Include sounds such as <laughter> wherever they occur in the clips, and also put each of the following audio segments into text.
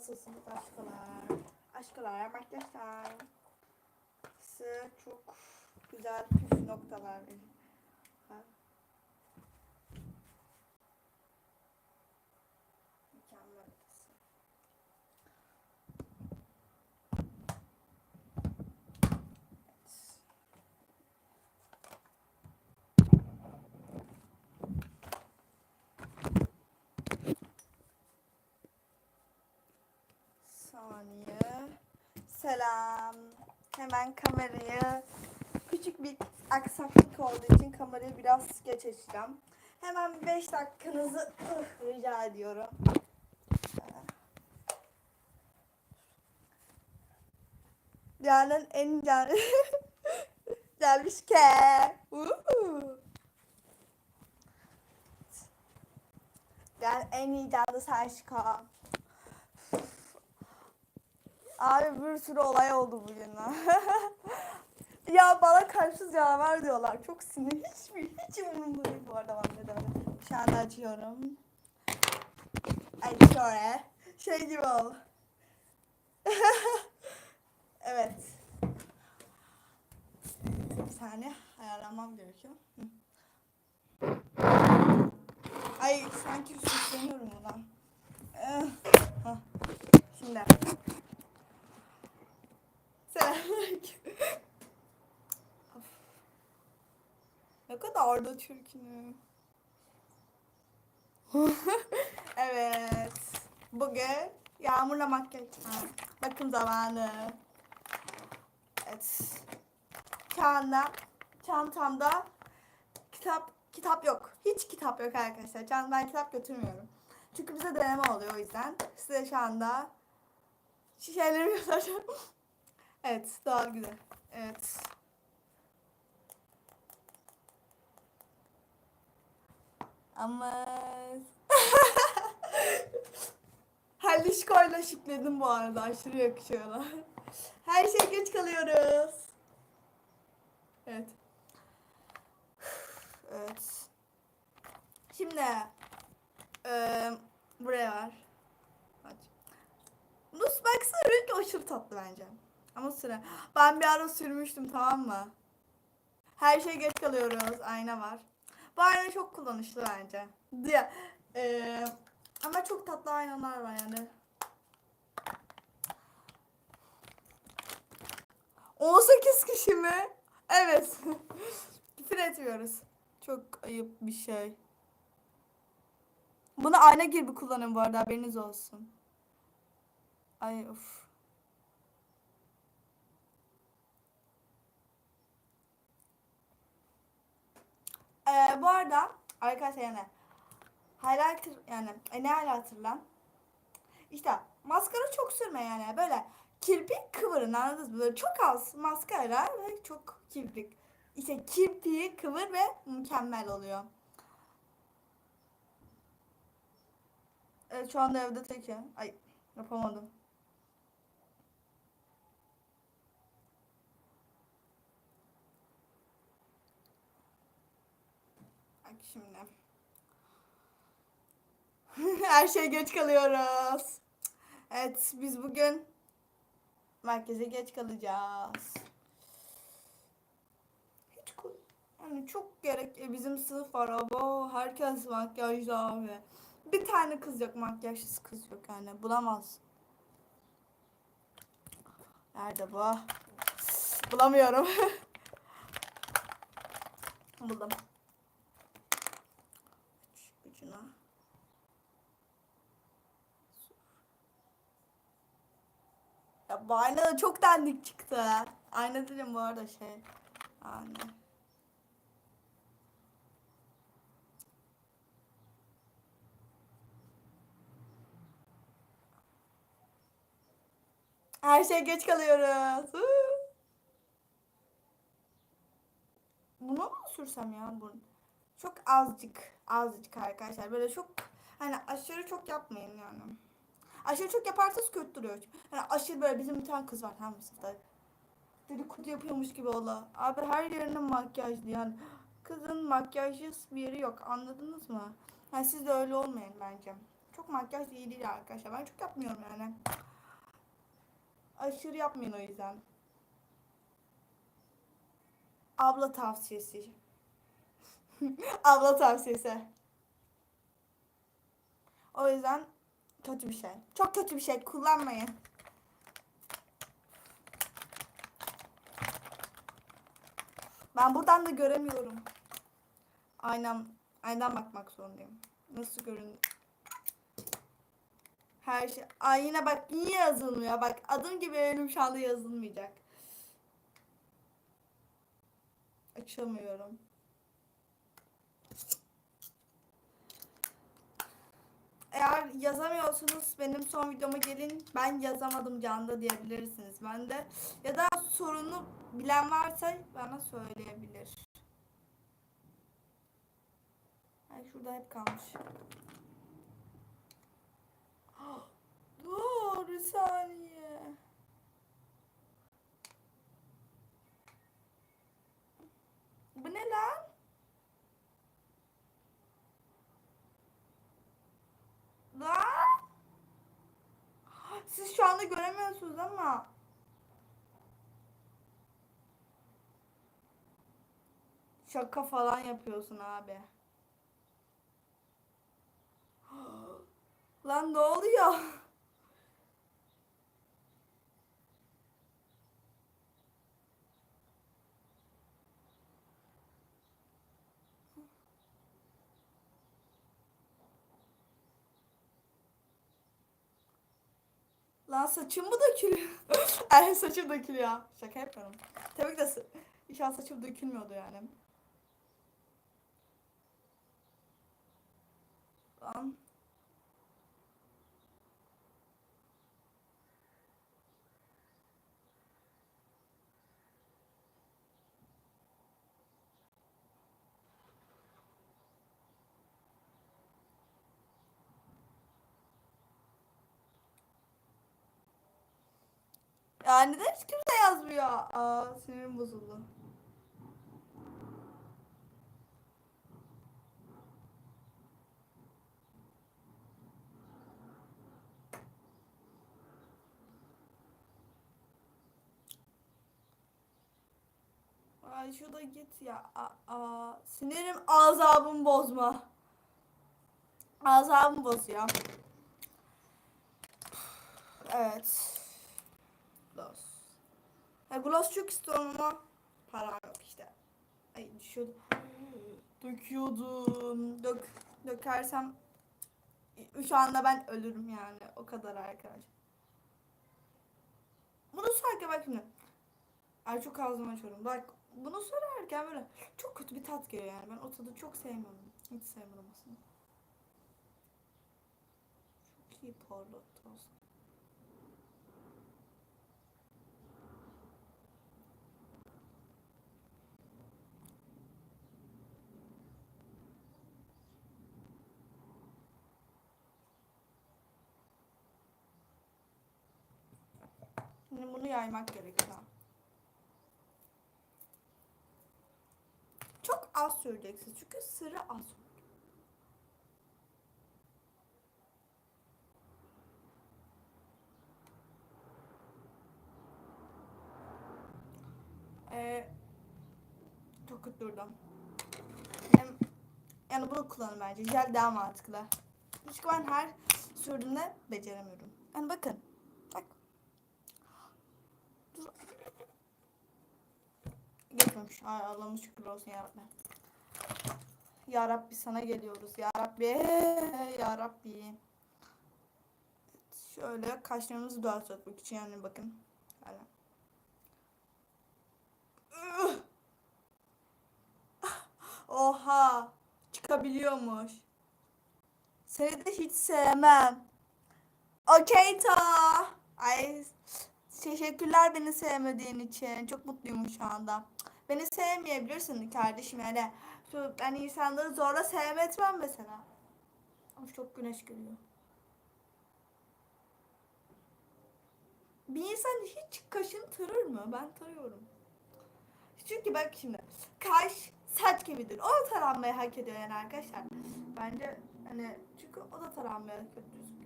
Nasılsınız aşklar? Aşklar, makyajlar. Size çok güzel püf noktalar. Ha. Mükemmel ötesi. Evet. Saniye. Selam. Hemen kamerayı küçük bir aksaklık olduğu için kamerayı biraz geç açacağım. Hemen 5 dakikanızı ıh, rica ediyorum. Dünyanın en can... <laughs> gelmiş ke. Yani en iyi canlı Saşka. Abi bir sürü olay oldu bugün. <laughs> ya bana karşı canavar diyorlar. Çok sinir. Hiç, hiç umurumda değil bu arada ben de demedim. Şu anda açıyorum. Ay şöyle. Şey gibi ol. <laughs> evet. Bir saniye ayarlamam gerekiyor. Ay sanki süsleniyorum buradan. Hah. Şimdi. Ne kadar da çirkinim. <laughs> evet. Bugün yağmurla makyaj. Ha, bakım zamanı. Evet. Çanta, çantamda kitap kitap yok. Hiç kitap yok arkadaşlar. Çantamda ben kitap götürmüyorum. Çünkü bize deneme oluyor o yüzden. Size şu anda şişelerimi <laughs> göstereceğim. Evet, daha güzel. Evet. Ama <laughs> Halişko'yla şıkladım bu arada. Aşırı yakışıyorlar. Her şey geç kalıyoruz. Evet. Evet. Şimdi eee buraya var. Aç. Bu baksana renk aşırı tatlı bence. Ama sıra. Ben bir ara sürmüştüm tamam mı? Her şey geç kalıyoruz. Ayna var. Bu ayna çok kullanışlı bence. Diye. Ee, ama çok tatlı aynalar var yani. 18 kişi mi? Evet. <laughs> Küfür etmiyoruz. Çok ayıp bir şey. Bunu ayna gibi kullanın bu arada haberiniz olsun. Ay of. Ee, bu arada arkadaşlar yani highlighter yani e, ne highlighter lan? İşte maskara çok sürme yani böyle kirpik kıvırın anladınız mı? Böyle çok az maskara ve çok kirpik. İşte kirpiği kıvır ve mükemmel oluyor. Evet şu anda evde tekim. Ay yapamadım. Şimdi. <laughs> Her şey geç kalıyoruz. Evet biz bugün merkeze geç kalacağız. Hiç yani çok gerek e, bizim sınıf var ama herkes makyajlı abi. Bir tane kız yok makyajsız kız yok yani bulamaz. Nerede bu? Bulamıyorum. <laughs> Buldum. Şu ucuna. Ya bu ayna da çok dandik çıktı. Ayna dedim bu arada şey. Ayna. Her şey geç kalıyoruz. Bunu mu sürsem ya bunu? Çok azıcık, azıcık arkadaşlar. Böyle çok hani aşırı çok yapmayın yani. Aşırı çok yaparsanız kötü duruyor. Hani aşırı böyle bizim bir tane kız var tam sınıfta. Dedikodu yapıyormuş gibi ola. Abi her yerine makyajlı yani. Kızın makyajsız bir yeri yok anladınız mı? Yani siz de öyle olmayın bence. Çok makyaj iyi değil arkadaşlar. Ben çok yapmıyorum yani. Aşırı yapmayın o yüzden. Abla tavsiyesi. Abla tavsiyesi. O yüzden kötü bir şey. Çok kötü bir şey. Kullanmayın. Ben buradan da göremiyorum. Aynen, aynen bakmak zorundayım. Nasıl görün? Her şey. Ay yine bak niye yazılmıyor? Bak adım gibi benim şu anda yazılmayacak. Açamıyorum. Yazamıyorsunuz benim son videoma gelin ben yazamadım canda diyebilirsiniz. Ben de ya da sorunu bilen varsa bana söyleyebilir. Ay şurada hep kalmış. <gasps> Dur bir saniye. Bu ne lan? Lan? Siz şu anda göremiyorsunuz ama. Şaka falan yapıyorsun abi. <gasps> Lan ne oluyor? Lan saçım mı dökülüyor? <laughs> Ay saçım dökülüyor. Şaka yapıyorum. Tabii ki de inşallah saçım dökülmüyordu yani. Lan. Ya neden hiç kimse yazmıyor? Aa sinirim bozuldu. Ay şurada git ya. Aa. Sinirim azabımı bozma. Azabımı bozuyor. Evet. Ya gloss çok istiyorum ama para yok işte. Ay düşüyordu. Döküyordum. Dök, dökersem şu anda ben ölürüm yani. O kadar arkadaş. Bunu sararken bak şimdi. Ay çok ağzımı açıyorum. Bak bunu sararken böyle çok kötü bir tat geliyor yani. Ben o tadı çok sevmiyorum. Hiç sevmiyorum aslında. Çok iyi parlattı aslında. Şimdi bunu yaymak gerekiyor. Çok az süreceksin çünkü sıra az. Ee, çok durdum. Hem, yani bunu kullanın bence. Jel daha mantıklı. Çünkü ben her sürdüğümde beceremiyorum. Yani bakın. Bak. Dur. Geçmemiş. Ay şükür olsun yarabbim. Ya Rabbi sana geliyoruz. Ya Rabbi. Ya Rabbi. Şöyle kaşlarımızı dağıtmak için yani bakın. Üh! Oha. Çıkabiliyormuş. Seni de hiç sevmem. Okey ta. Ay teşekkürler beni sevmediğin için. Çok mutluyum şu anda. Beni sevmeyebilirsin kardeşim yani. Ben insanları zorla sevmetmem mesela. Ama çok güneş geliyor. Bir insan hiç kaşını tırır mı? Ben tarıyorum. Çünkü bak şimdi kaş saç gibidir. O taranmayı hak ediyor yani arkadaşlar. Bence Hani çünkü o da taranmaya kötü gözüküyor.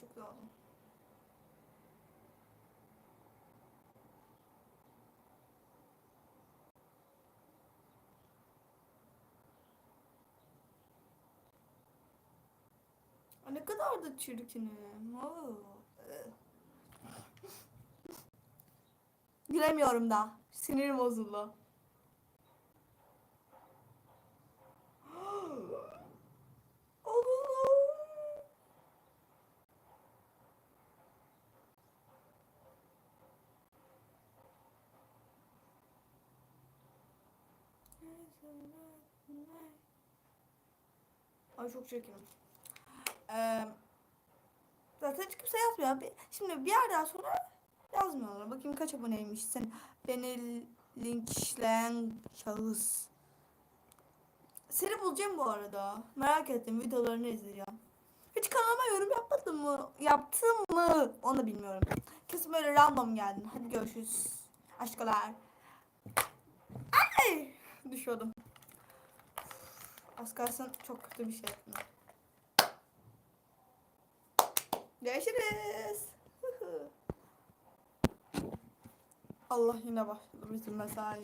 Hı, Çok. Ay, Ne kadar da çirkinim. Oo. Gülemiyorum <laughs> da. Sinirim bozuldu. Ay çok çirkinim. Ee, zaten hiç kimse yazmıyor. Şimdi bir yerden sonra yazmıyorlar. Bakayım kaç aboneymişsin. Beni linçleyen şahıs. Seni bulacağım bu arada. Merak ettim. Videolarını izleyeceğim. Hiç kanalıma yorum yapmadın mı? Yaptın mı? Onu da bilmiyorum. Kesin böyle random geldin. Hadi görüşürüz. Aşklar. Ay! Düşüyordum. Az kalsın çok kötü bir şey yaptım. Görüşürüz. Allah yine başladı bizim mesai.